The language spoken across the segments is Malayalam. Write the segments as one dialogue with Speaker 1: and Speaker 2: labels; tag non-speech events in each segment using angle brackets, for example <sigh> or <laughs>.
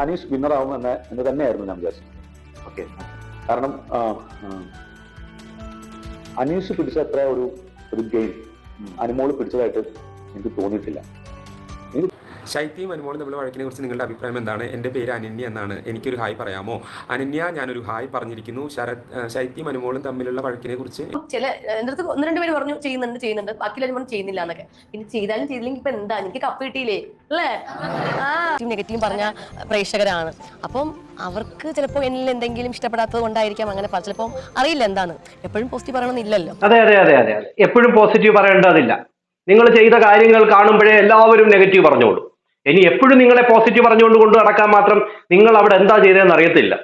Speaker 1: അനീഷ് വിന്നർ ആവുമെന്ന് എന്ന് തന്നെയായിരുന്നു ഞാൻ വിചാരിച്ചത്. ഓക്കെ. കാരണം അനീഷ് പിടിച്ച അത്ര ഒരു ഒരു ഗെയിം അനുമോൾ പിടിച്ചതായിട്ട് എനിക്ക് തോന്നിയിട്ടില്ല.
Speaker 2: ശൈത്യയും അനുമോളും നമ്മൾ വഴക്കിനെ കുറിച്ച് നിങ്ങളുടെ അഭിപ്രായം എന്താണ്? എന്റെ പേര് അനന്യ എന്നാണ്. എനിക്കൊരു ഹായ് പറയാമോ? അനന്യ ഞാനൊരു ഹായ് പറഞ്ഞിരിക്കുന്നു. ശരത് ശൈത്യം ശൈത്യയും അനുമോളും തമ്മിലുള്ള വഴക്കിനെ കുറിച്ച്.
Speaker 3: ചില എന്റെ അടുത്ത് ഒന്ന് രണ്ട് പേര് പറഞ്ഞു ചെയ്യുന്നുണ്ട് ചെയ്യുന്നുണ്ട്. ബാക്കി അനുമോളും ചെയ്യുന്നില്ല എന്നൊക്കെ. പിന്നെ ചെയ്താലും ചെയ്തില്ലെങ്കിൽ ഇപ്പൊ എന്താ? എനിക്ക് കപ്പ് കിട്ടിയില്ലേ? അല്ലേ? ആ നെഗറ്റീവ് പറഞ്ഞ പ്രേക്ഷകരാണ്. അപ്പം അവർക്ക് ചിലപ്പോൾ എന്നിൽ എന്തെങ്കിലും ഇഷ്ടപ്പെടാത്തത് കൊണ്ടായിരിക്കാം. അങ്ങനെ പറ- ചിലപ്പോൾ അറിയില്ല എന്താണ്. എപ്പോഴും പോസിറ്റീവ് പറയണമെന്നില്ലല്ലോ
Speaker 4: അതെ അതെ അതെ അതെ അതെ. എപ്പോഴും പോസിറ്റീവ് പറയേണ്ടതില്ല. നിങ്ങൾ ചെയ്ത കാര്യങ്ങൾ കാണുമ്പോഴേ എല്ലാവരും നെഗറ്റീവ് പറഞ്ഞോളൂ. ഇനി എപ്പോഴും നിങ്ങളെ പോസിറ്റീവ് പറഞ്ഞുകൊണ്ട് കൊണ്ട് നടക്കാൻ മാത്രം നിങ്ങൾ അവിടെ എന്താ ചെയ്തതെന്ന് അറിയത്തില്ല.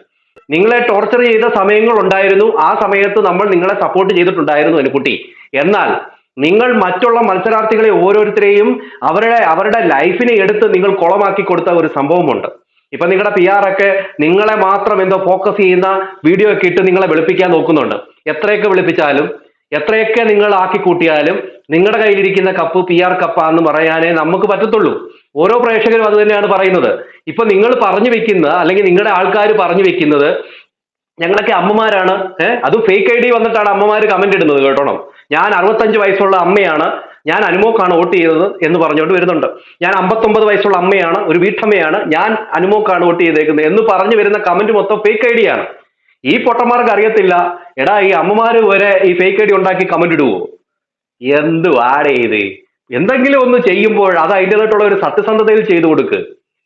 Speaker 4: നിങ്ങളെ ടോർച്ചർ ചെയ്ത സമയങ്ങൾ ഉണ്ടായിരുന്നു. ആ സമയത്ത് നമ്മൾ നിങ്ങളെ സപ്പോർട്ട് ചെയ്തിട്ടുണ്ടായിരുന്നു അനുകുട്ടി. എന്നാൽ നിങ്ങൾ മറ്റുള്ള മത്സരാർത്ഥികളെ ഓരോരുത്തരെയും അവരുടെ അവരുടെ ലൈഫിനെ എടുത്ത് നിങ്ങൾ കുളമാക്കി കൊടുത്ത ഒരു സംഭവമുണ്ട്. ഇപ്പൊ നിങ്ങളുടെ പി ആർ ഒക്കെ നിങ്ങളെ മാത്രം എന്തോ ഫോക്കസ് ചെയ്യുന്ന വീഡിയോ ഒക്കെ ഇട്ട് നിങ്ങളെ വെളുപ്പിക്കാൻ നോക്കുന്നുണ്ട്. എത്രയൊക്കെ വെളുപ്പിച്ചാലും എത്രയൊക്കെ നിങ്ങൾ ആക്കി കൂട്ടിയാലും നിങ്ങളുടെ കയ്യിലിരിക്കുന്ന കപ്പ് പി ആർ കപ്പാന്ന് പറയാനേ നമുക്ക് പറ്റത്തുള്ളൂ. ഓരോ പ്രേക്ഷകരും അത് തന്നെയാണ് പറയുന്നത്. ഇപ്പൊ നിങ്ങൾ പറഞ്ഞു വെക്കുന്ന അല്ലെങ്കിൽ നിങ്ങളുടെ ആൾക്കാർ പറഞ്ഞു വെക്കുന്നത് ഞങ്ങളൊക്കെ അമ്മമാരാണ്. ഏഹ് അത് ഫേക്ക് ഐ ഡി വന്നിട്ടാണ് അമ്മമാർ കമന്റ് ഇടുന്നത് കേട്ടോണം ഞാൻ അറുപത്തഞ്ച് വയസ്സുള്ള അമ്മയാണ്. ഞാൻ അനുമോക്കാണ് വോട്ട് ചെയ്തത് എന്ന് പറഞ്ഞുകൊണ്ട് വരുന്നുണ്ട്. ഞാൻ അമ്പത്തൊമ്പത് വയസ്സുള്ള അമ്മയാണ് ഒരു വീട്ടമ്മയാണ്. ഞാൻ അനുമോക്കാണ് വോട്ട് ചെയ്തേക്കുന്നത് എന്ന് പറഞ്ഞു വരുന്ന കമന്റ് മൊത്തം ഫേക്ക് ഐ ഡി ആണ്. ഈ പൊട്ടന്മാർക്ക് അറിയത്തില്ല. എടാ ഈ അമ്മമാര് വരെ ഈ ഫേക്ക് ഐ ഡി ഉണ്ടാക്കി കമന്റ് ഇടുവോ? എന്ത് വാടേ ഇത്? എന്തെങ്കിലും ഒന്ന് ചെയ്യുമ്പോൾ അത് അതിന്റെതായിട്ടുള്ള ഒരു സത്യസന്ധതയിൽ ചെയ്തു കൊടുക്ക്.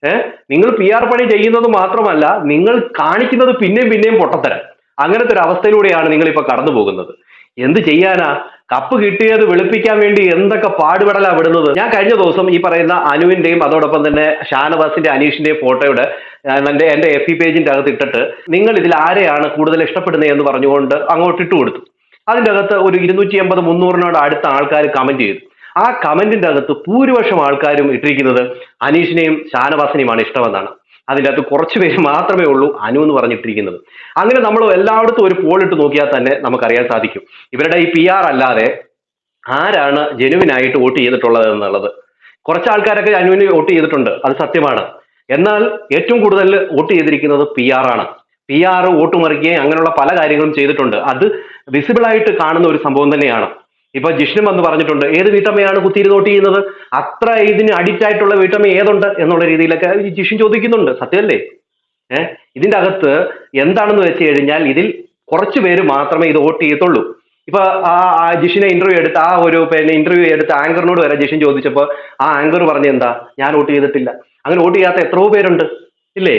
Speaker 4: ഏഹ് നിങ്ങൾ പി ആർ പണി ചെയ്യുന്നത് മാത്രമല്ല നിങ്ങൾ കാണിക്കുന്നത് പിന്നെയും പിന്നെയും പൊട്ടത്തരം. അങ്ങനത്തെ ഒരു അവസ്ഥയിലൂടെയാണ് നിങ്ങൾ ഇപ്പൊ കടന്നു പോകുന്നത് എന്ത് ചെയ്യാനാ? കപ്പ് കിട്ടിയത് വെളുപ്പിക്കാൻ വേണ്ടി എന്തൊക്കെ പാടുപെടലാ വിടുന്നത്? ഞാൻ കഴിഞ്ഞ ദിവസം ഈ പറയുന്ന അനുവിന്റെയും അതോടൊപ്പം തന്നെ ഷാനവാസിന്റെ അനീഷിന്റെയും ഫോട്ടോയുടെ എന്റെ എന്റെ എഫ് ഇ പേജിന്റെ അകത്ത് ഇട്ടിട്ട് നിങ്ങൾ ഇതിൽ ആരെയാണ് കൂടുതൽ ഇഷ്ടപ്പെടുന്നത് എന്ന് പറഞ്ഞുകൊണ്ട് അങ്ങോട്ട് ഇട്ട് കൊടുത്തു. അതിന്റെ അകത്ത് ഒരു ഇരുന്നൂറ്റി എൺപത് മുന്നൂറിനോട് അടുത്ത ആൾക്കാർ കമന്റ് ചെയ്തു. ആ കമന്റിന്റെ അകത്ത് ഭൂരിപക്ഷം ആൾക്കാരും ഇട്ടിരിക്കുന്നത് അനീഷിനെയും ഷാനവാസിനെയുമാണ് ഇഷ്ടമെന്നാണ്. അതിന്റെ അകത്ത് കുറച്ച് പേര് മാത്രമേ ഉള്ളൂ അനു എന്ന് പറഞ്ഞിട്ടിരിക്കുന്നത്. അങ്ങനെ നമ്മൾ എല്ലായിടത്തും ഒരു പോൾ ഇട്ട് നോക്കിയാൽ തന്നെ നമുക്കറിയാൻ സാധിക്കും. ഇവരുടെ ഈ പി ആർ അല്ലാതെ ആരാണ് ജെനുവിനായിട്ട് വോട്ട് ചെയ്തിട്ടുള്ളത് എന്നുള്ളത്. കുറച്ച് ആൾക്കാരൊക്കെ അനുവിന് വോട്ട് ചെയ്തിട്ടുണ്ട് അത് സത്യമാണ്. എന്നാൽ ഏറ്റവും കൂടുതൽ വോട്ട് ചെയ്തിരിക്കുന്നത് പി ആർ ആണ്. പി ആർ വോട്ട് മറിക്കുകയും അങ്ങനെയുള്ള പല കാര്യങ്ങളും ചെയ്തിട്ടുണ്ട്. അത് വിസിബിൾ ആയിട്ട് കാണുന്ന ഒരു സംഭവം തന്നെയാണ്. ഇപ്പൊ ജിഷ്ണു വന്ന് പറഞ്ഞിട്ടുണ്ട് ഏത് വീട്ടമ്മയാണ് കുത്തിയിരുന്ന് നോട്ട് ചെയ്യുന്നത്? അത്ര ഇതിന് അഡിക്റ്റ് ആയിട്ടുള്ള വീട്ടമ്മ ഏതുണ്ട്? എന്നുള്ള രീതിയിലൊക്കെ ജിഷ്ണു ചോദിക്കുന്നുണ്ട് സത്യമല്ലേ? ഏഹ് ഇതിന്റെ അകത്ത് എന്താണെന്ന് വെച്ച് കഴിഞ്ഞാൽ ഇതിൽ കുറച്ചു പേര് മാത്രമേ ഇത് വോട്ട് ചെയ്യത്തുള്ളൂ. ഇപ്പൊ ആ ആ ജിഷിനെ ഇന്റർവ്യൂ എടുത്ത് ആ ഒരു പിന്നെ ഇന്റർവ്യൂ എടുത്ത് ആങ്കറിനോട് വരെ ജിഷിൻ ചോദിച്ചപ്പോൾ ആ ആങ്കർ പറഞ്ഞ എന്താ ഞാൻ വോട്ട് ചെയ്തിട്ടില്ല. അങ്ങനെ വോട്ട് ചെയ്യാത്ത എത്രയോ പേരുണ്ട് ഇല്ലേ?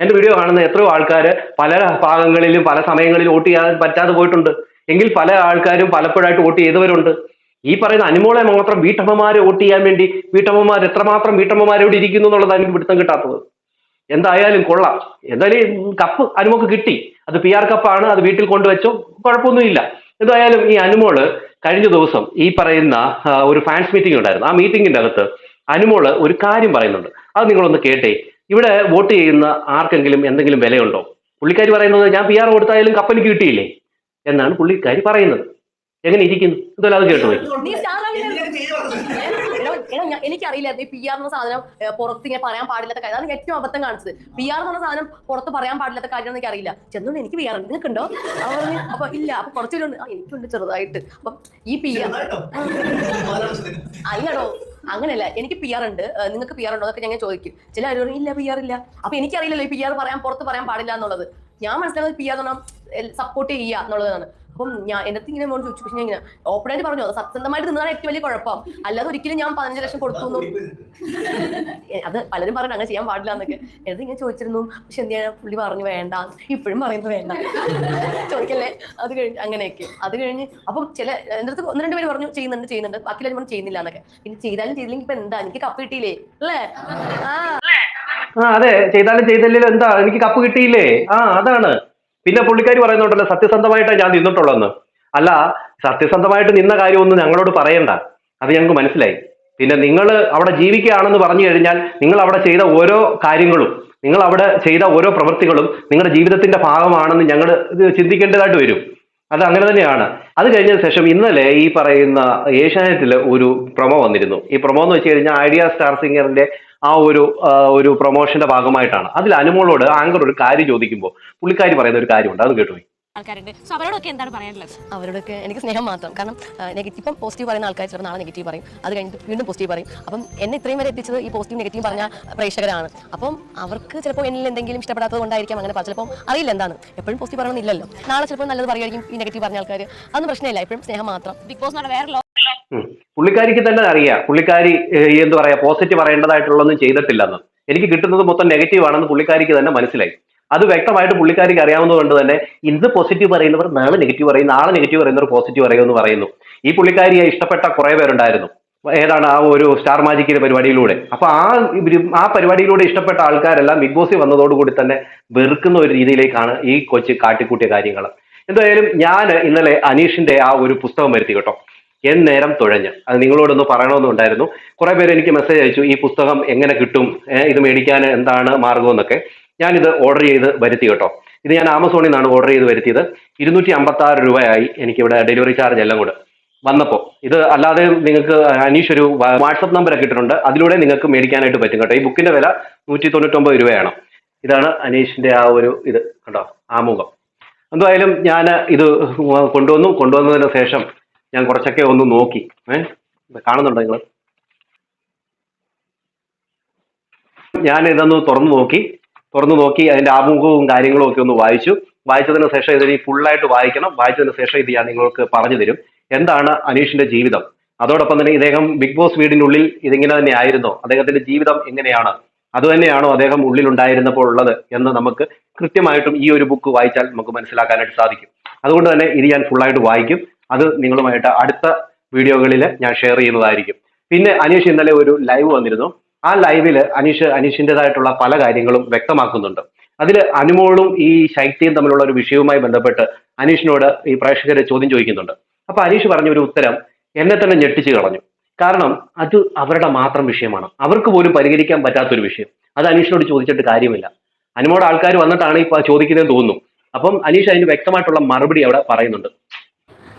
Speaker 4: എന്റെ വീഡിയോ കാണുന്ന എത്രയോ ആൾക്കാർ പല ഭാഗങ്ങളിലും പല സമയങ്ങളിലും വോട്ട് ചെയ്യാൻ പറ്റാതെ പോയിട്ടുണ്ട്. എങ്കിൽ പല ആൾക്കാരും പലപ്പോഴായിട്ട് വോട്ട് ചെയ്തവരുണ്ട്. ഈ പറയുന്ന അനുമോളെ മാത്രം വീട്ടമ്മമാരെ വോട്ട് ചെയ്യാൻ വേണ്ടി വീട്ടമ്മമാർ എത്രമാത്രം വീട്ടമ്മമാരോട് ഇരിക്കുന്നു എന്നുള്ളതാണ് എനിക്ക് പിടുത്തം കിട്ടാത്തത്. എന്തായാലും കൊള്ളാം. എന്തായാലും കപ്പ് അനുമോക്ക് കിട്ടി. അത് പി ആർ കപ്പാണ് അത് വീട്ടിൽ കൊണ്ടുവച്ചോ കുഴപ്പമൊന്നുമില്ല. എന്തായാലും ഈ അനുമോൾ കഴിഞ്ഞ ദിവസം ഈ പറയുന്ന ഒരു ഫാൻസ് മീറ്റിംഗ് ഉണ്ടായിരുന്നു. ആ മീറ്റിംഗിന്റെ അകത്ത് അനുമോൾ ഒരു കാര്യം പറയുന്നുണ്ട്. അത് നിങ്ങളൊന്ന് കേട്ടേ. ഇവിടെ വോട്ട് ചെയ്യുന്ന ആർക്കെങ്കിലും എന്തെങ്കിലും വിലയുണ്ടോ? പുള്ളിക്കാരി പറയുന്നത് ഞാൻ പി ആർ കൊടുത്തായാലും കപ്പനിക്ക് കിട്ടിയില്ലേ? എന്നാണ് പുള്ളിക്കാരി പറയുന്നത്. എങ്ങനെ ഇരിക്കുന്നു? എന്തായാലും അത് കേട്ടു എനിക്കറിയില്ലായിരുന്നു
Speaker 3: നീ സ്റ്റാർ എനിക്കറിയില്ല ഈ പി ആർ എന്ന സാധനം പുറത്ത് ഇങ്ങനെ പറയാൻ പാടില്ലാത്ത കാര്യം. അതാണ് ഏറ്റവും അബദ്ധം കാണിച്ചത്. പി ആർ എന്ന സാധനം പുറത്ത് പറയാൻ പാടില്ലാത്ത കാര്യം എനിക്ക് അറിയില്ല ചെന്നുകൊണ്ട് എനിക്ക് പി ആർ ഉണ്ട്. നിനക്കുണ്ടോ? അപ്പൊ ഇല്ല അപ്പൊ കുറച്ചു പേരുണ്ട്. ആ എനിക്കുണ്ട് ചെറുതായിട്ട്. അപ്പൊ ഈ പി ആർ അല്ലടോ അങ്ങനെയല്ല എനിക്ക് പി ആർ ഉണ്ട്. നിങ്ങൾക്ക് പി ആർ ഉണ്ടോ എന്നൊക്കെ ഞാൻ ചോദിക്കും. ചില ആരും ഇല്ല പി ആർ ഇല്ല. അപ്പൊ എനിക്കറിയില്ലല്ലോ ഈ പി ആർ പറയാൻ പുറത്ത് പറയാൻ പാടില്ല എന്നുള്ളത്. ഞാൻ മനസ്സിലാക്കുന്നത് പി ആർ എന്ന് പറഞ്ഞാൽ സപ്പോർട്ട് ചെയ്യുക എന്നുള്ളതാണ്. അപ്പം ഞാൻ എന്റെ ഇങ്ങനെ മോൻ ചോദിച്ചു. പക്ഷെ ഞാൻ ഇങ്ങനെ ഓപ്പണായിട്ട് പറഞ്ഞു. അത് സത്യസന്ധമായിട്ട് നിന്നതാണ് ഏറ്റവും വലിയ കുഴപ്പം. അല്ലാതെ ഒരിക്കലും ഞാൻ പതിനഞ്ച് ലക്ഷം കൊടുത്തു അത് പലരും പറഞ്ഞു അങ്ങനെ ചെയ്യാൻ പാടില്ല എന്നൊക്കെ. എന്നിട്ട് ഇങ്ങനെ ചോദിച്ചിരുന്നു. പക്ഷെ എന്ത് ചെയ്യാൻ പുള്ളി പറഞ്ഞു വേണ്ട. ഇപ്പോഴും പറയുന്നത് വേണ്ട. ചോദിക്കല്ലേ? അത് കഴിഞ്ഞ് അങ്ങനെയൊക്കെ. അത് കഴിഞ്ഞ് അപ്പം ചില എന്റെ അടുത്ത് ഒന്ന് രണ്ട് പേര് പറഞ്ഞു ചെയ്യുന്നുണ്ട് ചെയ്യുന്നുണ്ട്. ബാക്കി എല്ലാവരും പറഞ്ഞു ചെയ്യുന്നില്ല എന്നൊക്കെ. പിന്നെ ചെയ്താലും ചെയ്തില്ലെങ്കിൽ ഇപ്പൊ എന്താ? എനിക്ക് കപ്പ് കിട്ടിയില്ലേ? അല്ലേ? ആ.
Speaker 4: അതെ. ചെയ്താലും ചെയ്തില്ലല്ലോ എന്താ? എനിക്ക് കപ്പ് കിട്ടിയില്ലേ? ആ അതാണ്. പിന്നെ പുള്ളിക്കാരി പറയുന്നുണ്ടല്ലോ സത്യസന്ധമായിട്ടാണ് ഞാൻ നിന്നിട്ടുള്ളതെന്ന്. അല്ല സത്യസന്ധമായിട്ട് നിന്ന കാര്യമൊന്നും ഞങ്ങളോട് പറയണ്ട. അത് ഞങ്ങൾക്ക് മനസ്സിലായി. പിന്നെ നിങ്ങൾ അവിടെ ജീവിക്കുകയാണെന്ന് പറഞ്ഞു കഴിഞ്ഞാൽ നിങ്ങൾ അവിടെ ചെയ്ത ഓരോ കാര്യങ്ങളും നിങ്ങൾ അവിടെ ചെയ്ത ഓരോ പ്രവൃത്തികളും നിങ്ങളുടെ ജീവിതത്തിന്റെ ഭാഗമാണെന്ന് ഞങ്ങൾ ചിന്തിക്കേണ്ടതായിട്ട് വരും. അത് അങ്ങനെ തന്നെയാണ്. അത് കഴിഞ്ഞ ശേഷം ഇന്നലെ ഈ പറയുന്ന ഏഷ്യാനെറ്റിൽ ഒരു പ്രൊമോ വന്നിരുന്നു. ഈ പ്രൊമോ എന്ന് വെച്ച് കഴിഞ്ഞാൽ ഐഡിയ സ്റ്റാർ സിംഗറിന്റെ ആ ഒരു ഒരു പ്രൊമോഷന്റെ ഭാഗമായിട്ടാണ്. അതിൽ അനുമോളോട് ആങ്കർ ഒരു കാര്യം ചോദിക്കുമ്പോൾ പുള്ളിക്കാരി പറയുന്ന ഒരു കാര്യമുണ്ട്. അത് കേട്ടു
Speaker 5: ആൾക്കാരുണ്ട്. സോ അവരോടൊക്കെ എന്താണ് പറയാനുള്ളത്?
Speaker 3: അവരോടൊക്കെ എനിക്ക് സ്നേഹം മാത്രം. കാരണം നെഗറ്റീവ് ഇപ്പം പോസിറ്റീവ് പറയുന്ന ആൾക്കാർ ചിലപ്പോൾ നാളെ നെഗറ്റീവ് പറയും. അത് കഴിഞ്ഞിട്ട് വീണ്ടും പോസിറ്റീവ് പറയും. അപ്പം എന്നെ ഇത്രയും വരെ എത്തിച്ചത് ഈ പോസിറ്റീവ് നെഗറ്റീവ് പറഞ്ഞ പ്രേക്ഷകരാണ്. അപ്പം അവർക്ക് ചിലപ്പോൾ എന്നിൽ എന്തെങ്കിലും ഇഷ്ടപ്പെടാത്തത് കൊണ്ടായിരിക്കാം അങ്ങനെ ചിലപ്പോൾ അറിയില്ല എന്താണ്. എപ്പോഴും പോസിറ്റീവ് പറയണമെന്നില്ലല്ലോ. നാളെ ചിലപ്പോൾ നല്ലത് പറയുമായിരിക്കും ഈ നെഗറ്റീവ് പറഞ്ഞ ആൾക്കാർ അതൊന്നും പ്രശ്നമില്ല. എപ്പോഴും സ്നേഹം മാത്രം.
Speaker 5: ബിഗ് ബോസ് വേറെ.
Speaker 4: പുള്ളിക്കാരിക്ക് തന്നെ അറിയാം. പുള്ളിക്കാരി എന്ത് പറയാ പോസിറ്റീവ് പറയേണ്ടതായിട്ടുള്ളൊന്നും ചെയ്തിട്ടില്ലെന്ന്. എനിക്ക് കിട്ടുന്നത് മൊത്തം നെഗറ്റീവ് ആണെന്ന് പുള്ളിക്കാരിക്ക് തന്നെ മനസ്സിലായി. അത് വ്യക്തമായിട്ട് പുള്ളിക്കാരിക്ക് അറിയാവുന്നതുകൊണ്ട് തന്നെ ഇന്ന് പോസിറ്റീവ് പറയുന്നവർ നാളെ നെഗറ്റീവ് പറയും നാളെ നെഗറ്റീവ് പറയുന്നവർ പോസിറ്റീവ് പറയുമെന്ന് പറയുന്നു. ഈ പുള്ളിക്കാരിയെ ഇഷ്ടപ്പെട്ട കുറെ പേരുണ്ടായിരുന്നു. ഏതാണ് ആ ഒരു സ്റ്റാർ മാജിക്കിന്റെ പരിപാടിയിലൂടെ. അപ്പൊ ആ ആ പരിപാടിയിലൂടെ ഇഷ്ടപ്പെട്ട ആൾക്കാരെല്ലാം ബിഗ് ബോസിൽ വന്നതോടുകൂടി തന്നെ വെറുക്കുന്ന ഒരു രീതിയിലേക്കാണ് ഈ കൊച്ചു കാട്ടിക്കൂട്ടിയ കാര്യങ്ങൾ എന്തായാലും ഞാൻ ഇന്നലെ അനീഷിന്റെ ആ ഒരു പുസ്തകം വരുത്തി കേട്ടോ. എൻ നേരം തുഴഞ്ഞ്. അത് നിങ്ങളോടൊന്ന് പറയണമെന്നുണ്ടായിരുന്നു. കുറെ പേര് എനിക്ക് മെസ്സേജ് അയച്ചു ഈ പുസ്തകം എങ്ങനെ കിട്ടും? ഇത് മേടിക്കാൻ എന്താണ് മാർഗം? എന്നൊക്കെ. ഞാനിത് ഓർഡർ ചെയ്ത് വരുത്തി കേട്ടോ. ഇത് ഞാൻ ആമസോണിൽ നിന്നാണ് ഓർഡർ ചെയ്ത് വരുത്തിയത്. ഇരുന്നൂറ്റി അമ്പത്തി ആറ് രൂപയായി എനിക്കിവിടെ ഡെലിവറി ചാർജ് എല്ലാം കൂടെ വന്നപ്പോൾ ഇത് അല്ലാതെ നിങ്ങൾക്ക് അനീഷ് ഒരു വാട്സപ്പ് നമ്പർ ഒക്കെ ഇട്ടിട്ടുണ്ട്. അതിലൂടെ നിങ്ങൾക്ക് മേടിക്കാനായിട്ട് പറ്റും കേട്ടോ. ഈ ബുക്കിന്റെ വില നൂറ്റി തൊണ്ണൂറ്റൊമ്പത് രൂപയാണ്. ഇതാണ് അനീഷിന്റെ ആ ഒരു ഇത് കണ്ടോ? ആമുഖം. എന്തായാലും ഞാൻ ഇത് കൊണ്ടുവന്നു. കൊണ്ടുവന്നതിന് ശേഷം ഞാൻ കുറച്ചൊക്കെ ഒന്ന് നോക്കി. ഏഹ് കാണുന്നുണ്ടോ നിങ്ങൾ ഞാൻ ഇതൊന്ന് തുറന്നു നോക്കി. തുറന്നു നോക്കി അതിന്റെ ആമുഖവും കാര്യങ്ങളും ഒക്കെ ഒന്ന് വായിച്ചു. വായിച്ചതിന് ശേഷം ഇതിന് ഫുള്ളായിട്ട് വായിക്കണം. വായിച്ചതിന് ശേഷം ഇത് ഞാൻ നിങ്ങൾക്ക് പറഞ്ഞു തരും. എന്താണ് അനീഷിന്റെ ജീവിതം? അതോടൊപ്പം തന്നെ ഇദ്ദേഹം ബിഗ് ബോസ് വീടിനുള്ളിൽ ഇതിങ്ങനെ തന്നെ ആയിരുന്നോ. അദ്ദേഹത്തിന്റെ ജീവിതം എങ്ങനെയാണ് അതുതന്നെയാണോ അദ്ദേഹം ഉള്ളിലുണ്ടായിരുന്നപ്പോൾ ഉള്ളത് എന്ന് നമുക്ക് കൃത്യമായിട്ടും ഈ ഒരു ബുക്ക് വായിച്ചാൽ നമുക്ക് മനസ്സിലാക്കാനായിട്ട് സാധിക്കും. അതുകൊണ്ട് തന്നെ ഇത് ഞാൻ ഫുള്ളായിട്ട് വായിക്കും. അത് നിങ്ങളുമായിട്ട് അടുത്ത വീഡിയോകളിൽ ഞാൻ ഷെയർ ചെയ്യുന്നതായിരിക്കും. പിന്നെ അനീഷ് ഇന്നലെ ഒരു ലൈവ് വന്നിരുന്നു. ആ ലൈവിൽ അനീഷ് അനീഷിന്റെതായിട്ടുള്ള പല കാര്യങ്ങളും വ്യക്തമാക്കുന്നുണ്ട്. അതിൽ അനുമോളും ഈ ശൈത്യയും തമ്മിലുള്ള ഒരു വിഷയവുമായി ബന്ധപ്പെട്ട് അനീഷിനോട് ഈ പ്രേക്ഷകരെ ചോദ്യം ചോദിക്കുന്നുണ്ട്. അപ്പൊ അനീഷ് പറഞ്ഞ ഒരു ഉത്തരം എന്നെ തന്നെ ഞെട്ടിച്ചു കളഞ്ഞു. കാരണം അത് അവരുടെ മാത്രം വിഷയമാണ്. അവർക്ക് പോലും പരിഹരിക്കാൻ പറ്റാത്തൊരു വിഷയം. അത് അനീഷിനോട് ചോദിച്ചിട്ട് കാര്യമില്ല. അനുമോട് ആൾക്കാർ വന്നിട്ടാണ് ഈ ചോദിക്കുന്നതെന്ന് തോന്നുന്നു. അപ്പം അനീഷ് അതിന് വ്യക്തമായിട്ടുള്ള മറുപടി അവിടെ പറയുന്നുണ്ട്.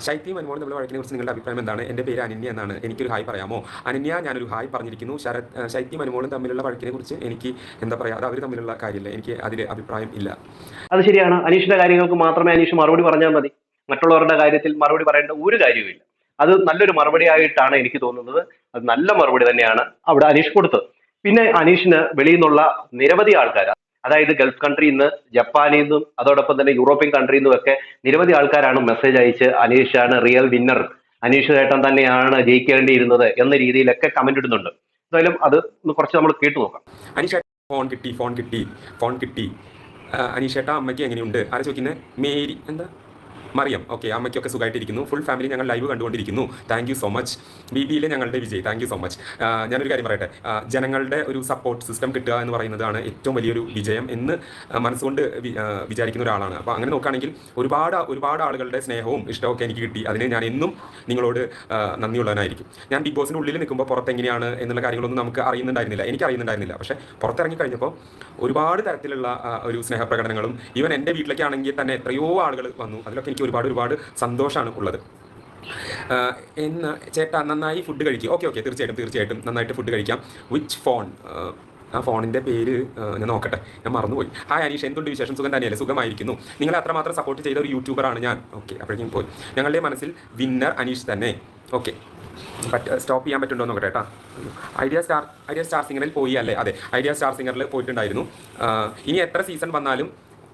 Speaker 2: ശൈത്യം അനുമോളും നമ്മൾ വഴക്കിനെ കുറിച്ച് നിങ്ങളുടെ അഭിപ്രായം എന്താണ്? എന്റെ പേര് അനന്യ എന്നാണ്. എനിക്കൊരു ഹായ് പറയാമോ? അനന്യ ഞാനൊരു ഹായ് പറഞ്ഞിരിക്കുന്നു. ശരത് ശൈത്യം അനുമോളും തമ്മിലുള്ള വഴക്കിനെ കുറിച്ച് എനിക്ക് എന്താ പറയുക അത് അവർ തമ്മിലുള്ള കാര്യമില്ല. എനിക്ക് അതിൽ അഭിപ്രായം ഇല്ല.
Speaker 4: അത് ശരിയാണ്. അനീഷിന്റെ കാര്യങ്ങൾക്ക് മാത്രമേ അനീഷ് മറുപടി പറഞ്ഞാൽ മതി. മറ്റുള്ളവരുടെ കാര്യത്തിൽ മറുപടി പറയേണ്ട ഒരു കാര്യവുമില്ല അത് നല്ലൊരു മറുപടി ആയിട്ടാണ് എനിക്ക് തോന്നുന്നത്. അത് നല്ല മറുപടി തന്നെയാണ് അവിടെ അനീഷ് കൊടുത്തത്. പിന്നെ അനീഷിന് വെളിയിൽ നിന്നുള്ള നിരവധി ആൾക്കാർ അതായത് ഗൾഫ് കൺട്രി നിന്ന് ജപ്പാനിൽ നിന്നും അതോടൊപ്പം തന്നെ യൂറോപ്യൻ കൺട്രിയിൽ നിന്നും ഒക്കെ നിരവധി ആൾക്കാരാണ് മെസ്സേജ് അയച്ച് ആണ് റിയൽ വിന്നർ അനീഷ് ചേട്ടൻ തന്നെയാണ് ജയിക്കേണ്ടിയിരുന്നത് എന്ന രീതിയിലൊക്കെ കമന്റ് ഇടുന്നുണ്ട്. എന്തായാലും അത് കുറച്ച് നമ്മൾ കേട്ടു നോക്കാം.
Speaker 2: അനീഷ് ഫോൺ കിട്ടി ഫോൺ കിട്ടി ഫോൺ കിട്ടി. അനീഷ് ചേട്ടാ അമ്മയ്ക്ക് എങ്ങനെയുണ്ട്? ആരെ ചോദിക്കുന്നത് മേരി എന്താ? മറിയം. ഓക്കെ അമ്മയ്ക്കൊക്കെ സുഖമായിട്ടിരിക്കുന്നു ഫുൾ ഫാമിലി ഞങ്ങൾ live കണ്ടുകൊണ്ടിരിക്കുന്നു. Thank you so much B ബിയിലെ ഞങ്ങളുടെ Vijay. Thank you so much ഞാനൊരു കാര്യം പറയട്ടെ. ജനങ്ങളുടെ ഒരു സപ്പോർട്ട് സിസ്റ്റം കിട്ടുക എന്ന് പറയുന്നതാണ് ഏറ്റവും വലിയൊരു വിജയം എന്ന് മനസ്സുകൊണ്ട് വിചാരിക്കുന്ന ഒരാളാണ്. അപ്പോൾ അങ്ങനെ നോക്കുകയാണെങ്കിൽ ഒരുപാട് ഒരുപാട് ആളുകളുടെ സ്നേഹവും ഇഷ്ടമൊക്കെ എനിക്ക് കിട്ടി. അതിന് ഞാൻ എന്നും നിങ്ങളോട് നന്ദിയുള്ളവനായിരിക്കും. ഞാൻ ബിഗ് ബോസിന്റെ ഉള്ളിൽ നിൽക്കുമ്പോൾ പുറത്തെങ്ങനെയാണ് എന്നുള്ള കാര്യങ്ങളൊന്നും നമുക്ക് അറിയുന്നുണ്ടായിരുന്നില്ല. എനിക്ക് അറിയുന്നുണ്ടായിരുന്നില്ല പക്ഷേ പുറത്തിറങ്ങി കഴിഞ്ഞപ്പോൾ ഒരുപാട് തരത്തിലുള്ള ഒരു സ്നേഹപ്രകടനങ്ങളും ഈവൻ എന്റെ വീട്ടിലേക്കാണെങ്കിൽ തന്നെ എത്രയോ ആളുകൾ വന്നു. അതിലൊക്കെ എനിക്ക് ഒരുപാട് ഒരുപാട് സന്തോഷമാണ് ഉള്ളത്. എന്ന് ചേട്ടാ നന്നായി ഫുഡ് കഴിക്കും. ഓക്കെ ഓക്കെ തീർച്ചയായിട്ടും തീർച്ചയായിട്ടും നന്നായിട്ട് ഫുഡ് കഴിക്കാം. വിച്ച് ഫോൺ ആ ഫോണിന്റെ പേര് ഞാൻ നോക്കട്ടെ. ഞാൻ മറന്നുപോയി. ഹായ് അനീഷ് എന്തുണ്ട് വിശേഷം? സുഖം തന്നെയല്ലേ? സുഖമായിരിക്കുന്നു. നിങ്ങളെ അത്രമാത്രം സപ്പോർട്ട് ചെയ്ത ഒരു യൂട്യൂബറാണ് ഞാൻ. ഓക്കെ അപ്പോഴേക്കും പോയി. ഞങ്ങളുടെ മനസ്സിൽ വിന്നർ അനീഷ് തന്നെ. ഓക്കെ പറ്റ സ്റ്റോപ്പ് ചെയ്യാൻ എന്ന് നോക്കട്ടെ കേട്ടാ. ഐഡിയ സ്റ്റാർ ഐഡിയ സ്റ്റാർ സിംഗറിൽ പോയി അല്ലേ? അതെ ഐഡിയ സ്റ്റാർ സിംഗറിൽ പോയിട്ടുണ്ടായിരുന്നു. ഇനി എത്ര സീസൺ വന്നാലും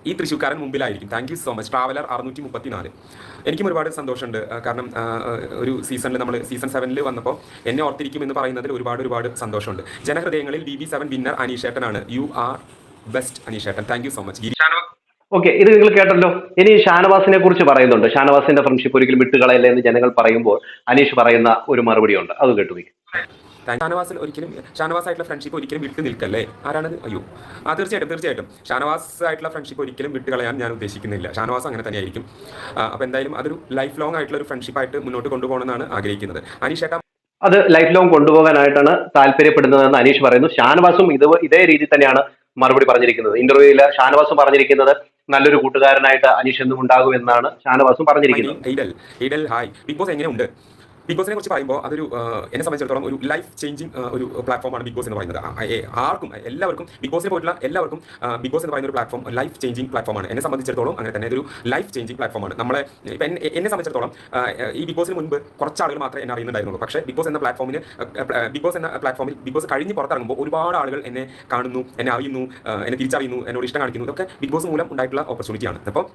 Speaker 2: ഈ തൃശ്ശൂക്കാരൻ മുമ്പിലായിരിക്കും. Thank you so much traveller അറുന്നൂറ്റി മുപ്പത്തി നാല് എനിക്കും ഒരുപാട് സന്തോഷമുണ്ട്. കാരണം ഒരു സീസണിൽ നമ്മൾ സീസൺ സെവനിൽ വന്നപ്പോൾ എന്നെ ഓർത്തിരിക്കും എന്ന് പറയുന്നതിൽ ഒരുപാട് ഒരുപാട് സന്തോഷമുണ്ട്. ജനഹൃദയങ്ങളിൽ ബി ബി സെവൻ വിന്നർ അനീഷേട്ടനാണ്. You are best അനീഷേട്ടൻ. Thank you so much
Speaker 4: okay ഇത് നിങ്ങൾ കേട്ടല്ലോ. ഇനി ഷാനവാസിനെ കുറിച്ച് പറയുന്നുണ്ട്. ഷാനവാസിന്റെ ഫ്രണ്ട്ഷിപ്പ് ഒരിക്കലും വിട്ടുകളയല്ലേ എന്ന് ജനങ്ങൾ പറയുമ്പോൾ അനീഷ് പറയുന്ന ഒരു മറുപടി ഉണ്ട് അത് കേട്ടു
Speaker 2: ഷാനവാസിൽ ഒരിക്കലും ഷാനവാസായിട്ടുള്ള ഫ്രണ്ട്ഷിപ്പ് ഒരിക്കലും വിട്ടു നിൽക്കല്ലേ? ആരാണത്? അയ്യോ. ആ തീർച്ചയായിട്ടും തീർച്ചയായിട്ടും. ഷാനവാസായിട്ടുള്ള ഫ്രണ്ട്ഷിപ്പ് ഒരിക്കലും വിട്ട് കളയാൻ ഞാൻ ഉദ്ദേശിക്കുന്നില്ല. ഷാനവാസ് അങ്ങനെ തന്നെയായിരിക്കും. അപ്പോൾ എന്തായാലും അതൊരു ലൈഫ് ലോങ് ആയിട്ടുള്ള ഒരു ഫ്രണ്ട്ഷിപ്പായിട്ട് മുന്നോട്ട് കൊണ്ടുപോകണമെന്നാണ് ആഗ്രഹിക്കുന്നത്. അനീഷേട്ട
Speaker 4: അത് ലൈഫ് ലോങ് കൊണ്ടുപോകാനായിട്ടാണ് താല്പര്യപ്പെടുന്നതെന്ന് അനീഷ് പറയുന്നു. ഷാനവാസും ഇത് ഇതേ രീതിയിൽ തന്നെയാണ് മറുപടി പറഞ്ഞിരിക്കുന്നത്. ഇന്റർവ്യൂവിൽ ഷാനവാസും പറഞ്ഞിരിക്കുന്നത് നല്ലൊരു കൂട്ടുകാരനായിട്ട് അനീഷ് എന്നും ഉണ്ടാകും എന്നാണ് ഷാനവാസും പറഞ്ഞിരിക്കുന്നത്.
Speaker 2: ഹായ്. ബിഗ് ബോസ് എങ്ങനെയുണ്ട്? ബിഗ് ബോസിനെ കുറിച്ച് പറയുമ്പോൾ അതൊരു എന്നെ സംബന്ധിച്ചിടത്തോളം ഒരു ലൈഫ് ചേഞ്ചിങ് ഒരു പ്ലാറ്റ്ഫോമാണ് ബിഗ് ബോസ് എന്ന് പറയുന്നത്. ആർക്കും എല്ലാവർക്കും ബിഗ് ബോസിൽ പോയിട്ടുള്ള എല്ലാവർക്കും ബിഗ് ബോസ് എന്ന് പറയുന്ന ഒരു പ്ലാറ്റ്ഫോം ലൈഫ് ചേഞ്ചിങ് പ്ലാറ്റ്ഫോമാണ് എന്നെ സംബന്ധിച്ചിടത്തോളം അങ്ങനെ തന്നെ ഒരു ലൈഫ് ചേഞ്ചിങ് പ്ലാറ്റ്ഫോമാണ് നമ്മളെ ഇപ്പം എന്നെ എന്നെ സംബന്ധിച്ചിടത്തോളം ഈ ബിഗ് ബോസിന് മുൻപ് കുറച്ച് ആളുകൾ മാത്രമേ എന്നെ അറിയുന്നുണ്ടായിരുന്നുള്ളൂ. പക്ഷേ ബിഗ് ബോസ് എന്ന പ്ലാറ്റ്ഫോമിന് ബിഗ് ബോസ് എന്ന പ്ലാറ്റ്ഫോമിൽ ബിഗ് ബോസ് കഴിഞ്ഞ് പുറത്തിറങ്ങുമ്പോൾ ഒരുപാട് ആളുകൾ എന്നെ കാണുന്നു എന്നെ അറിയുന്നു എന്നെ തിരിച്ചറിയുന്നു എന്നോട് ഇഷ്ടം കാണിക്കുന്നു. ഇതൊക്കെ ബിഗ് ബോസ് മൂലം ഉണ്ടായിട്ടുള്ള ഓപ്പർച്യൂണിറ്റിയാണ് അപ്പോൾ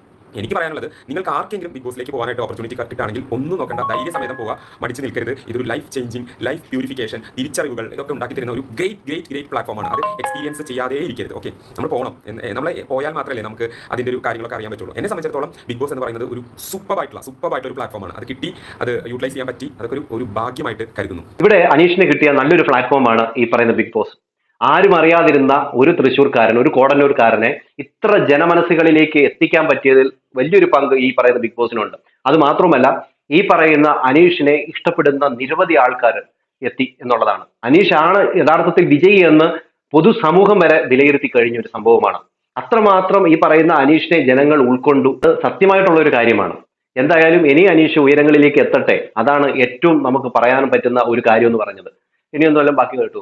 Speaker 2: എനിക്ക് പറയാനുള്ളത് നിങ്ങൾക്ക് ആർക്കെങ്കിലും ബിഗ് ബോസിലേക്ക് പോകാനായിട്ട് ഓപ്പർച്യൂണിറ്റി കിട്ടുകയാണെങ്കിൽ ഒന്നും നോക്കണ്ട. ധൈര്യസമേതം പോവുക മടിച്ച് നിൽക്കരുത്. ഇതൊരു ലൈഫ് ചേഞ്ചിങ് ലൈഫ് പ്യൂരിഫിക്കേഷൻ തിരിച്ചറിവുകൾ ഇതൊക്കെ ഉണ്ടാക്കി തരുന്ന ഒരു ഗ്രേറ്റ് ഗ്രേറ്റ് ഗ്രേറ്റ് പ്ലാറ്റ്ഫോമാണ് അത് എക്സ്പീരിയൻസ് ചെയ്യാതെ ഇരിക്കരുത്. ഓക്കെ നമ്മൾ പോകണം നമ്മൾ പോയാൽ മാത്രമല്ലേ നമുക്ക് അതിന്റെ ഒരു കാര്യങ്ങളൊക്കെ അറിയാൻ പറ്റുള്ളൂ. എന്നെ സംബന്ധിച്ചിടത്തോളം ബിഗ് ബോസ് എന്ന് പറയുന്നത് ഒരു സൂപ്പർ ആയിട്ടുള്ള ഒരു പ്ലാറ്റ്ഫോമാണ് അത് കിട്ടി അത് യൂട്ടിലൈസ് ചെയ്യാൻ പറ്റി അതൊക്കെ ഒരു ഒരു ഭാഗ്യമായിട്ട് കരുതുന്നു.
Speaker 4: ഇവിടെ അനീഷിന് കിട്ടിയ നല്ലൊരു പ്ലാറ്റ്ഫോമാണ് ഈ പറയുന്ന ബിഗ് ബോസ് ആരും അറിയാതിരുന്ന ഒരു തൃശ്ശൂർക്കാരൻ ഒരു കോടന്നൂർക്കാരനെ ഇത്ര ജനമനസ്സുകളിലേക്ക് എത്തിക്കാൻ പറ്റിയതിൽ വലിയൊരു പങ്ക് ഈ പറയുന്ന ബിഗ് ബോസിനുണ്ട്. അത് മാത്രമല്ല ഈ പറയുന്ന അനീഷിനെ ഇഷ്ടപ്പെടുന്ന നിരവധി ആൾക്കാർ എത്തി എന്നുള്ളതാണ്. അനീഷ് ആണ് യഥാർത്ഥത്തിൽ വിജയി എന്ന് പൊതുസമൂഹം വരെ വിലയിരുത്തി കഴിഞ്ഞ ഒരു സംഭവമാണ്. അത്രമാത്രം ഈ പറയുന്ന അനീഷിനെ ജനങ്ങൾ ഉൾക്കൊണ്ടു. സത്യമായിട്ടുള്ള ഒരു കാര്യമാണ്. എന്തായാലും ഇനി അനീഷ് ഉയരങ്ങളിലേക്ക് എത്തട്ടെ. അതാണ് ഏറ്റവും നമുക്ക് പറയാൻ പറ്റുന്ന ഒരു കാര്യം എന്ന് പറഞ്ഞത്. ഇനി ഒന്നുമല്ല ബാക്കി കേട്ടു.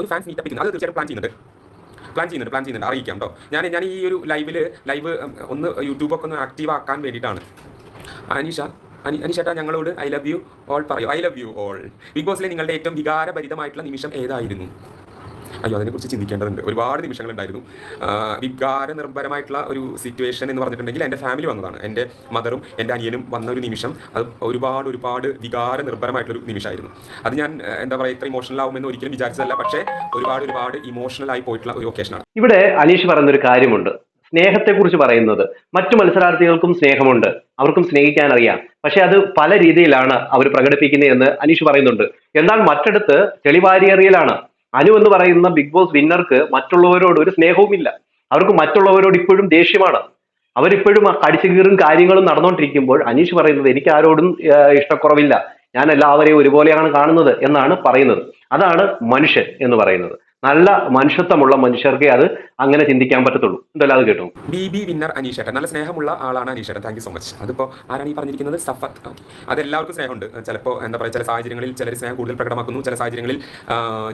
Speaker 2: ഒരു ഫാൻസ് പ്ലാൻ ചെയ്യുന്നുണ്ട്. പ്ലാൻ ചെയ്യുന്നുണ്ട് പ്ലാൻ ചെയ്യുന്നുണ്ട്. അറിയിക്കാം കേട്ടോ ഞാൻ ഞാൻ ഈ ഒരു ലൈവിൽ ലൈവ് ഒന്ന് യൂട്യൂബൊക്കെ ഒന്ന് ആക്റ്റീവ് ആക്കാൻ വേണ്ടിയിട്ടാണ്. അനീഷ അനി അനീഷേട്ടാ ഞങ്ങളോട് ഐ ലവ് യു ഓൾ പറയൂ. I love you all Big ബോസിലെ നിങ്ങളുടെ ഏറ്റവും വികാരഭരിതമായിട്ടുള്ള നിമിഷം ഏതായിരുന്നു? അയ്യോ അതിനെക്കുറിച്ച് ചിന്തിക്കേണ്ടതുണ്ട്. ഒരുപാട് നിമിഷങ്ങളുണ്ടായിരുന്നു. വികാര നിർഭരമായിട്ടുള്ള ഒരു സിറ്റുവേഷൻ എന്ന് പറഞ്ഞിട്ടുണ്ടെങ്കിൽ എന്റെ ഫാമിലി വന്നതാണ്. എന്റെ മദറും എന്റെ അനിയനും വന്ന ഒരു നിമിഷം അത് ഒരുപാട് ഒരുപാട് വികാര നിർഭരമായിട്ടുള്ളൊരു നിമിഷമായിരുന്നു. അത് ഞാൻ എന്താ പറയുക ഇത്ര ഇമോഷണൽ ആവുമെന്ന് ഒരിക്കലും വിചാരിച്ചതല്ല. പക്ഷേ ഒരുപാട് ഒരുപാട് ഇമോഷണൽ ആയി പോയിട്ടുള്ള ഒരു ഒക്കേഷനാണ്
Speaker 4: ഇവിടെ അനീഷ് പറയുന്നൊരു കാര്യമുണ്ട്. സ്നേഹത്തെക്കുറിച്ച് പറയുന്നത്. മറ്റു മത്സരാർത്ഥികൾക്കും സ്നേഹമുണ്ട്. അവർക്കും സ്നേഹിക്കാൻ അറിയാം പക്ഷെ അത് പല രീതിയിലാണ് അവർ പ്രകടിപ്പിക്കുന്നത് എന്ന് അനീഷ് പറയുന്നുണ്ട്. എന്നാൽ മറ്റടുത്ത് തെളിവാരിയേറിയലാണ്. അനു എന്ന് പറയുന്ന ബിഗ് ബോസ് വിന്നർക്ക് മറ്റുള്ളവരോട് ഒരു സ്നേഹവുമില്ല. അവർക്ക് മറ്റുള്ളവരോട് ഇപ്പോഴും ദേഷ്യമാണ്. അവരിപ്പോഴും ആ കടിച്ചു കീറും കാര്യങ്ങളും നടന്നുകൊണ്ടിരിക്കുമ്പോൾ അനീഷ് പറയുന്നത് എനിക്ക് ആരോടും ഇഷ്ടക്കുറവില്ല. ഞാൻ എല്ലാവരെയും ഒരുപോലെയാണ് കാണുന്നത് എന്നാണ് പറയുന്നത്. അതാണ് മനുഷ്യൻ എന്ന് പറയുന്നത്. നല്ല മനുഷ്യത്വമുള്ള മനുഷ്യർക്കേ അത് അങ്ങനെ ചിന്തിക്കാൻ പറ്റത്തുള്ളൂ. എന്തായാലും അത് കേട്ടു.
Speaker 2: ബി ബി വിന്നർ അനീഷേട്ടൻ. നല്ല സ്നേഹമുള്ള ആളാണ് അനീഷേട്ടൻ. താങ്ക് യു സോ മച്ച് അതിപ്പോ ആരാണ് ഈ പറഞ്ഞിരിക്കുന്നത്? സഫത്ത്. അത് എല്ലാവർക്കും സ്നേഹമുണ്ട്. ചിലപ്പോൾ എന്താ പറയുക ചില സാഹചര്യങ്ങളിൽ ചിലർ സ്നേഹം കൂടുതൽ പ്രകടമാക്കുന്നു. ചില സാഹചര്യങ്ങളിൽ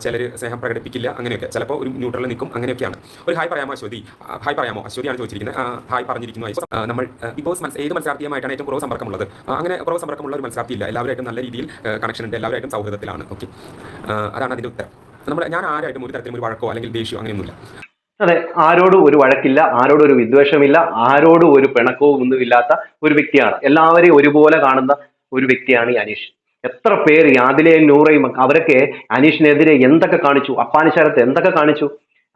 Speaker 2: ചിലർ സ്നേഹം പ്രകടിപ്പിക്കില്ല. അങ്ങനെയൊക്കെ. ചിലപ്പോൾ ഒരു ന്യൂട്രലിൽ നിൽക്കും. അങ്ങനെയൊക്കെയാണ്. ഒരു ഹായ് പറയാമോ അശ്വതി? ഹായ് പറയാമോ അശ്വതിയാണ് ചോദിച്ചിരിക്കുന്നത്. ഹായ് പറഞ്ഞിരിക്കുന്നു. നമ്മൾ ഇപ്പോൾ ബോസ് ഏത് മത്സരാർത്ഥിയുമായിട്ടാണ് ഏറ്റവും കുറവ് സമ്പർക്കമുള്ളത്? അങ്ങനെ കുറവ് സമ്പർക്കമുള്ള ഒരു മത്സരാർത്ഥി ഇല്ല എല്ലാവരായിട്ടും നല്ല രീതിയിൽ കണക്ഷൻ ഉണ്ട്. എല്ലാവരായിട്ടും സൗഹൃദത്തിലാണ്. ഓക്കെ അതാണ് അതിന്റെ ഉത്തരം. നമ്മൾ ഞാൻ ആരായിട്ടും ഒരു തരത്തിലും ഒരു വഴക്കോ അല്ലെങ്കിൽ ദേഷ്യമോ അങ്ങനെയൊന്നുമില്ല.
Speaker 4: അതെ ആരോടും ഒരു വഴക്കില്ല ആരോടും ഒരു വിദ്വേഷമില്ല ആരോടും ഒരു പിണക്കവും ഒന്നുമില്ലാത്ത ഒരു വ്യക്തിയാണ്. എല്ലാവരെയും ഒരുപോലെ കാണുന്ന ഒരു വ്യക്തിയാണ് ഈ അനീഷ്. എത്ര പേര് ആദിലയും നൂറയും അവരൊക്കെ അനീഷിനെതിരെ എന്തൊക്കെ കാണിച്ചു? അപ്പാനിശാലത്ത് എന്തൊക്കെ കാണിച്ചു?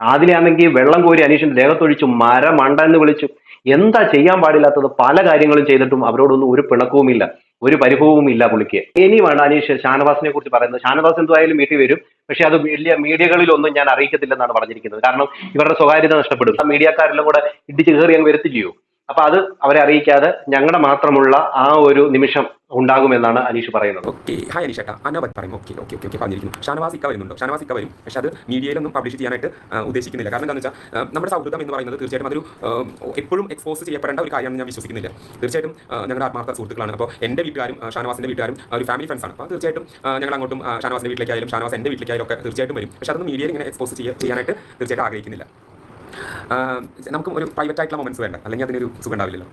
Speaker 4: ആദിലയാണെങ്കിൽ വെള്ളം കോരി അനീഷിന്റെ ദേഹത്തൊഴിച്ചു മരമണ്ട എന്ന് വിളിച്ചു. എന്താ ചെയ്യാൻ പാടില്ലാത്തത്? പല കാര്യങ്ങളും ചെയ്തിട്ടും അവരോടൊന്നും ഒരു പിണക്കവുമില്ല ഒരു പരിഭവവും ഇല്ല പുള്ളിക്ക്. ഇനി വേണം അനീഷ് ഷാനവാസിനെ കുറിച്ച് പറയുന്നത്. ഷാനവാസ് എന്തായാലും വീട്ടിൽ വരും. പക്ഷെ അത് വലിയ മീഡിയകളിലൊന്നും ഞാൻ അറിയിക്കത്തില്ലെന്നാണ് പറഞ്ഞിരിക്കുന്നത്. കാരണം ഇവരുടെ സ്വകാര്യത നഷ്ടപ്പെടും. മീഡിയക്കാരെല്ലാം കൂടെ ഇടിച്ചു കയറി അങ്ങ് വരുത്തില്ലയോ അപ്പൊ അത് അവരെ അറിയിക്കാതെ ഞങ്ങളുടെ മാത്രമുള്ള ആ ഒരു നിമിഷം ഉണ്ടാകുമെന്നാണ് അനീഷ് പറയുന്നത്.
Speaker 2: ഓക്കെ ഹായ് അനീഷേട്ടാ അനവത് പറയും. ഓക്കെ ഓക്കെ ഓക്കെ ഓക്കെ പറഞ്ഞിരിക്കുന്നു. ഷാനവാസ് ഇക്ക വരുന്നുണ്ടോ. ഷാനവാസ് ഇക്ക വരും. പക്ഷെ അത് മീഡിയയിലൊന്നും പബ്ലിഷ് ചെയ്യാനായിട്ട് ഉദ്ദേശിക്കുന്നില്ല. കാരണം എന്താണെന്ന് വെച്ചാൽ നമ്മുടെ സൗഹൃദം എന്ന് പറയുന്നത് തീർച്ചയായിട്ടും അതൊരു എപ്പോഴും എക്സ്പോസ് ചെയ്യപ്പെടേണ്ട ഒരു കാര്യമാണെന്ന് ഞാൻ വിശ്വസിക്കുന്നില്ല. തീർച്ചയായിട്ടും ഞങ്ങളുടെ ആത്മാർത്ഥ സുഹൃത്തുക്കളാണ്. അപ്പോൾ എന്റെ വീട്ടുകാരും ഷാനവാസിന്റെ വീട്ടുകാരും ഒരു ഫാമിലി ഫ്രണ്ട്സാണ് അപ്പോൾ തീർച്ചയായിട്ടും ഞങ്ങൾ അങ്ങോട്ടും ഷാനവാസിന്റെ വീട്ടിലേക്കായാലും ഷാനവാസ് എന്റെ വീട്ടിലേക്കായാലും ഒക്കെ തീർച്ചയായിട്ടും വരും. പക്ഷെ അതൊന്നും മീഡിയയിൽ ഇങ്ങനെ എക്സ്പോസ് ചെയ്യ ചെയ്യാനായിട്ട് തീർച്ചയായിട്ടും ആഗ്രഹിക്കുന്നില്ല. നമുക്കും ഒരു പ്രൈവറ്റ് ആയിട്ടുള്ള മൊമെന്റ്സ് വേണ്ട. അല്ലെങ്കിൽ അതിനൊരു സുഖം ഉണ്ടാവില്ലല്ലോ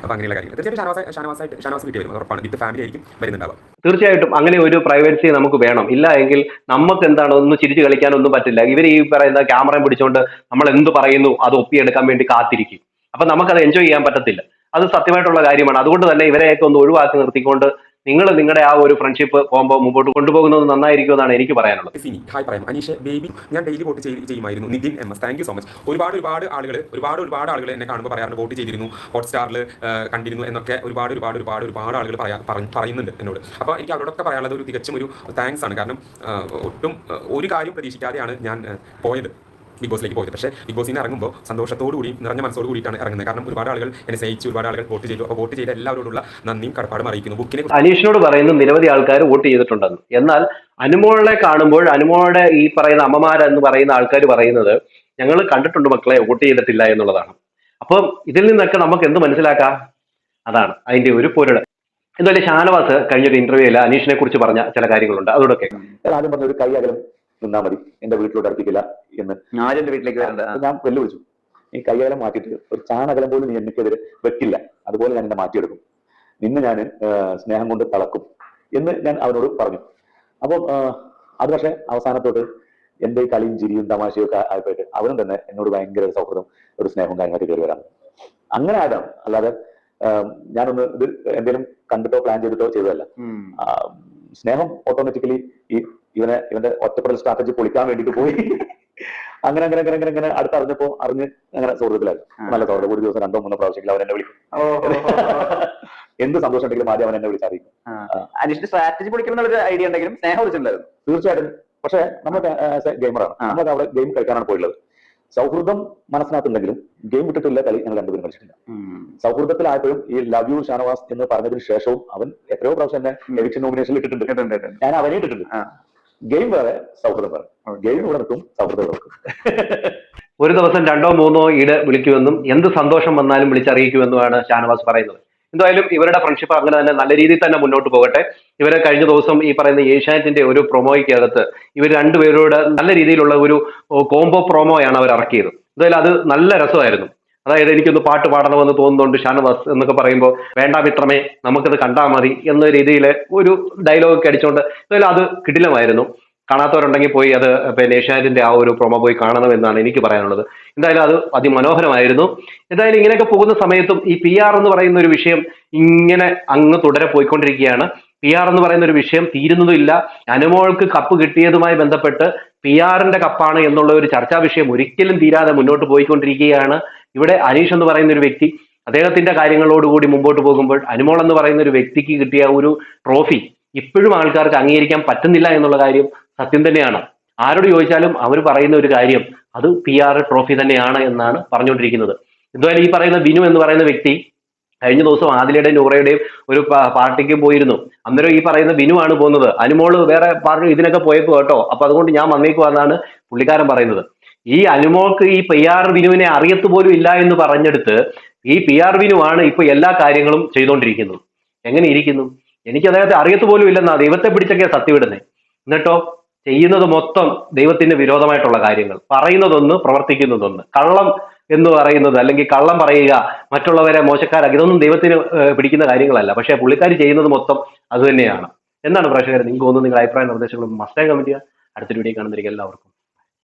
Speaker 2: അപ്പോൾ അങ്ങനെയുള്ള കാര്യങ്ങൾ തീർച്ചയായിട്ടും ഷാനവാസ് ഷാനവാസായിട്ട് ഷാനവാസ് വീട്ടിൽ വരും ഉറപ്പാണ്. വിത്ത് ഫാമിലി ആയിരിക്കും വരുന്നുണ്ടാവുക
Speaker 4: തീർച്ചയായിട്ടും അങ്ങനെ ഒരു പ്രൈവസി നമുക്ക് വേണം. ഇല്ല എങ്കിൽ നമുക്ക് എന്താണ് ഒന്ന് ചിരിച്ചു കളിക്കാനൊന്നും പറ്റില്ല. ഇവർ ഈ പറയുന്ന ക്യാമറയും പിടിച്ചുകൊണ്ട് നമ്മൾ എന്ത് പറയുന്നു അത് ഒപ്പിയെടുക്കാൻ വേണ്ടി കാത്തിരിക്കും. അപ്പൊ നമുക്കത് എൻജോയ് ചെയ്യാൻ പറ്റത്തില്ല. അത് സത്യമായിട്ടുള്ള കാര്യമാണ്. അതുകൊണ്ട് തന്നെ ഇവരെയൊക്കെ ഒന്ന് ഒഴിവാക്കി നിർത്തിക്കൊണ്ട് നിങ്ങൾ നിങ്ങളുടെ ആ ഒരു ഫ്രണ്ട്ഷിപ്പ് പോകുമ്പോൾ മുമ്പോട്ട് കൊണ്ടുപോകുന്നത് നന്നായിരിക്കുമെന്നാണ് എനിക്ക് പറയാനുള്ളത്.
Speaker 2: ഹായ് പറയാം അനീഷ് ബേബി ഞാൻ ഡെയിലി വോട്ട് ചെയ്- ചെയ്യുമായിരുന്നു. Nithin M S thank you so much ഒരുപാട് ഒരുപാട് ആളുകൾ ഒരുപാട് ഒരുപാട് ആളുകൾ എന്നെ കാണുമ്പോൾ പറയാറുണ്ട് വോട്ട് ചെയ്തിരുന്നു ഹോട്ട്സ്റ്റാറിൽ കണ്ടിരുന്നു എന്നൊക്കെ ഒരുപാട് ഒരുപാട് ഒരുപാട് ഒരുപാട് ആളുകൾ പറയാ പറയുന്നുണ്ട് എന്നോട്. അപ്പോൾ എനിക്ക് അവരോടൊക്കെ പറയാനുള്ളത് ഒരു തികച്ചും ഒരു താങ്ക്സ് ആണ്. കാരണം ഒട്ടും ഒരു കാര്യം പ്രതീക്ഷിക്കാതെയാണ് ഞാൻ പോയത്. ബിഗ് ബോസിലേക്ക് പോയത്. പക്ഷേ ബിഗ് ബോസിൽ നിന്ന് ഇറങ്ങുമ്പോൾ സന്തോഷത്തോടു കൂടി നിറഞ്ഞ മനസ്സോട് കൂടിയിട്ടാണ് ഇറങ്ങുന്നത്. കാരണം ഒരുപാട് ആളുകൾ എന്നെ സ്നേഹിച്ചു ഒരുപാട് ആളുകൾ വോട്ട് ചെയ്തു. അപ്പോൾ വോട്ട് ചെയ്ത എല്ലാവരോടുള്ള നന്ദിയും കടപ്പാടും അറിയിക്കുന്നു. ബുക്കിനെ
Speaker 4: അനീഷിനോട് പറയുന്നു നിരവധി ആൾക്കാർ വോട്ട് ചെയ്തിട്ടുണ്ടെന്ന്. എന്നാൽ അനുമോളെ കാണുമ്പോൾ അനുമോളുടെ ഈ പറയുന്ന അമ്മമാരെന്ന് പറയുന്ന ആൾക്കാർ പറയുന്നത് ഞങ്ങൾ കണ്ടിട്ടുണ്ട് മക്കളെ വോട്ട് ചെയ്തിട്ടില്ല എന്നുള്ളതാണ്. അപ്പം ഇതിൽ നിന്നൊക്കെ നമുക്ക് എന്ത് മനസ്സിലാക്കാം? അതാണ് അതിന്റെ ഒരു പൊരുടെ എന്തായാലും ഷാനവാസ് കഴിഞ്ഞൊരു ഇന്റർവ്യൂവിൽ അനീഷിനെ കുറിച്ച് പറഞ്ഞ ചില കാര്യങ്ങളുണ്ട്. അതോടൊക്കെ
Speaker 1: ഞാൻ ആദ്യം പറഞ്ഞ ഒരു കൈ അകലം നിന്നാ മതി. എന്റെ വീട്ടിലോട്ട് അടുപ്പിക്കില്ല എന്ന്.
Speaker 6: ആരും എന്റെ വീട്ടിലേക്ക് വരണ്ട. ഞാൻ
Speaker 1: ഞാൻ വെല്ലുവിളിച്ചു. ഈ കൈകാലം മാറ്റിയിട്ട് ഒരു ചാണകലം പോലും നീ എനിക്കെതിരെ വെക്കില്ല. അതുപോലെ ഞാൻ എന്നെ മാറ്റിയെടുക്കും. നിന്നെ ഞാൻ സ്നേഹം കൊണ്ട് തളക്കും എന്ന് ഞാൻ അവനോട് പറഞ്ഞു. അപ്പോൾ അത് പക്ഷെ അവസാനത്തോട്ട് എന്റെ ഈ കളിയും ചിരിയും തമാശയും ഒക്കെ ആയപ്പോയിട്ട് അവനും തന്നെ എന്നോട് ഭയങ്കര ഒരു സൗഹൃദം ഒരു സ്നേഹവും കാര്യങ്ങളൊക്കെ കയറി വരാം അങ്ങനെ ആയതാണ്. അല്ലാതെ ഞാനൊന്ന് ഇത് എന്തെങ്കിലും കണ്ടിട്ടോ പ്ലാൻ ചെയ്തിട്ടോ ചെയ്തതല്ല. സ്നേഹം ഓട്ടോമാറ്റിക്കലി ഈ ഇവനെ ഇവന്റെ ഒറ്റപ്പെടൽ സ്ട്രാറ്റജി പൊളിക്കാൻ വേണ്ടിട്ട് പോയി. അങ്ങനെ അങ്ങനെ അങ്ങനെ അങ്ങനെ അങ്ങനെ അടുത്ത് അറിഞ്ഞപ്പോ അറിഞ്ഞ് അങ്ങനെ
Speaker 6: സൗഹൃദത്തിലായി
Speaker 1: നല്ല സൗഹൃദം ഒരു ദിവസം രണ്ടോ മൂന്നോ പ്രാവശ്യം അവൻ എന്നെ വിളിക്കും. എന്ത് സന്തോഷം ഉണ്ടെങ്കിലും ആദ്യം അവൻ എന്നെ വിളിച്ചറിയിക്കും.
Speaker 6: അനീഷിന്റെ സ്ട്രാറ്റജി പൊളിക്കണം ഒരു ഐഡിയ ഉണ്ടെങ്കിലും സ്നേഹം വിളിച്ചിട്ടുണ്ടായിരുന്നു.
Speaker 1: തീർച്ചയായിട്ടും. പക്ഷെ നമ്മൾ ഗെയിമറാണ്
Speaker 6: നമുക്ക്
Speaker 1: നമ്മളൊക്കെ അവിടെ ഗെയിം കളിക്കാനാണ് പോയിട്ടുള്ളത്. സൗഹൃദം മനസ്സിനകത്തുണ്ടെങ്കിലും ഗെയിം വിട്ടിട്ടില്ല കളി ഞങ്ങൾ രണ്ടുപേരും കളിച്ചിട്ടില്ല. സൗഹൃദത്തിലായപ്പോഴും ഈ ലവ് യു ഷാനവാസ് എന്ന് പറഞ്ഞതിന് ശേഷവും അവൻ എത്രയോ പ്രാവശ്യം എന്നെ. എവിക്ഷൻ നോമിനേഷനിൽ ഇട്ടിട്ടുണ്ട്. ഞാൻ അവനെ ഇട്ടിട്ടുണ്ട്. ഗെയിം വേറെ സൗഹൃദം വേറെ. ഗെയിം ഇവിടെ നിൽക്കും സൗഹൃദം നിൽക്കും. <laughs>
Speaker 4: ഒരു ദിവസം രണ്ടോ മൂന്നോ ഈട് വിളിക്കുമെന്നും എന്ത് സന്തോഷം വന്നാലും വിളിച്ചറിയിക്കുമെന്നുമാണ് ഷാനവാസ് പറയുന്നത്. എന്തായാലും ഇവരുടെ ഫ്രണ്ട്ഷിപ്പ് അങ്ങനെ തന്നെ നല്ല രീതിയിൽ തന്നെ മുന്നോട്ട് പോകട്ടെ. ഇവരെ കഴിഞ്ഞ ദിവസം ഈ പറയുന്ന ഏഷ്യാനെറ്റിന്റെ ഒരു പ്രൊമോയ്ക്കകത്ത് ഇവർ രണ്ടുപേരോട് നല്ല രീതിയിലുള്ള ഒരു കോംബോ പ്രൊമോയാണ് അവർ ഇറക്കിയത്. എന്തായാലും അത് നല്ല രസമായിരുന്നു. അതായത് എനിക്കൊന്ന് പാട്ട് പാടണമെന്ന് തോന്നുന്നുണ്ട് ഷാനവാസ് എന്നൊക്കെ പറയുമ്പോൾ വേണ്ട വിത്രമേ നമുക്കത് കണ്ടാൽ മതി എന്ന രീതിയിൽ ഒരു ഡയലോഗ് ഒക്കെ അടിച്ചുകൊണ്ട് എന്തായാലും അത് കിടിലമായിരുന്നു. കാണാത്തവരുണ്ടെങ്കിൽ പോയി അത് പിന്നെ ഏഷ്യാനെറ്റിന്റെ ആ ഒരു പ്രൊമോ പോയി കാണണമെന്നാണ് എനിക്ക് പറയാനുള്ളത്. എന്തായാലും അത് അതിമനോഹരമായിരുന്നു. എന്തായാലും ഇങ്ങനെയൊക്കെ പോകുന്ന സമയത്തും ഈ പി ആർ എന്ന് പറയുന്ന ഒരു വിഷയം ഇങ്ങനെ അങ്ങ് തുടരെ പോയിക്കൊണ്ടിരിക്കുകയാണ്. പി ആർ എന്ന് പറയുന്ന ഒരു വിഷയം തീരുന്നതുമില്ല അനുമോൾക്ക് കപ്പ് കിട്ടിയതുമായി ബന്ധപ്പെട്ട് പി ആറിന്റെ കപ്പാണ് എന്നുള്ള ഒരു ചർച്ചാ വിഷയം ഒരിക്കലും തീരാതെ മുന്നോട്ട് പോയിക്കൊണ്ടിരിക്കുകയാണ്. ഇവിടെ അനീഷ് എന്ന് പറയുന്ന ഒരു വ്യക്തി അദ്ദേഹത്തിന്റെ കാര്യങ്ങളോടുകൂടി മുമ്പോട്ട് പോകുമ്പോൾ അനുമോൾ എന്ന് പറയുന്ന ഒരു വ്യക്തിക്ക് കിട്ടിയ ഒരു ട്രോഫി ഇപ്പോഴും ആൾക്കാർക്ക് അംഗീകരിക്കാൻ പറ്റുന്നില്ല എന്നുള്ള കാര്യം സത്യം തന്നെയാണ്. ആരോട് ചോദിച്ചാലും അവർ പറയുന്ന ഒരു കാര്യം അത് പി ആർ ട്രോഫി തന്നെയാണ് എന്നാണ് പറഞ്ഞുകൊണ്ടിരിക്കുന്നത്. എന്തായാലും ഈ പറയുന്ന വിനു എന്ന് പറയുന്ന വ്യക്തി കഴിഞ്ഞ ദിവസം ആദിലയുടെയും നൂറയുടെയും ഒരു പാർട്ടിക്ക് പോയിരുന്നു. അന്നേരം ഈ പറയുന്ന ബിനു ആണ് പോകുന്നത്. അനുമോൾ വേറെ പാർട്ടി ഇതിനൊക്കെ പോയപ്പോ കേട്ടോ. അപ്പൊ അതുകൊണ്ട് ഞാൻ വന്നേക്കുവാന്നാണ് പുള്ളിക്കാരൻ പറയുന്നത്. ഈ അനുമോൾക്ക് ഈ പി ആർ ബിനുവിനെ അറിയത്തു പോലും ഇല്ല എന്ന് പറഞ്ഞെടുത്ത് ഈ പി ആർ ബിനു ആണ് ഇപ്പൊ എല്ലാ കാര്യങ്ങളും ചെയ്തുകൊണ്ടിരിക്കുന്നത് എങ്ങനെ ഇരിക്കുന്നു? എനിക്ക് അദ്ദേഹത്തെ അറിയത്തു പോലും ഇല്ലെന്നാ ദൈവത്തെ പിടിച്ചൊക്കെ സത്യവിടുന്നേ എന്നിട്ടോ? ചെയ്യുന്നത് മൊത്തം ദൈവത്തിന് വിരോധമായിട്ടുള്ള കാര്യങ്ങൾ. പറയുന്നതൊന്ന് പ്രവർത്തിക്കുന്നതൊന്ന്. കള്ളം എന്ന് പറയുന്നത് അല്ലെങ്കിൽ കള്ളം പറയുക മറ്റുള്ളവരെ മോശക്കാരാക്കി ഇതൊന്നും ദൈവത്തിന് പിടിക്കുന്ന കാര്യങ്ങളല്ല. പക്ഷെ പുള്ളിക്കാർ ചെയ്യുന്നത് മൊത്തം അതുതന്നെയാണ് എന്താണ് പ്രേക്ഷകർ നിങ്ങൾക്ക് തോന്നുന്നു നിങ്ങളുടെ അഭിപ്രായ നിർദ്ദേശങ്ങളും മസ്റ്റായി കമന്റ് ചെയ്യുക. അടുത്തൊരു വീഡിയോ കാണുന്നിരിക്കും എല്ലാവർക്കും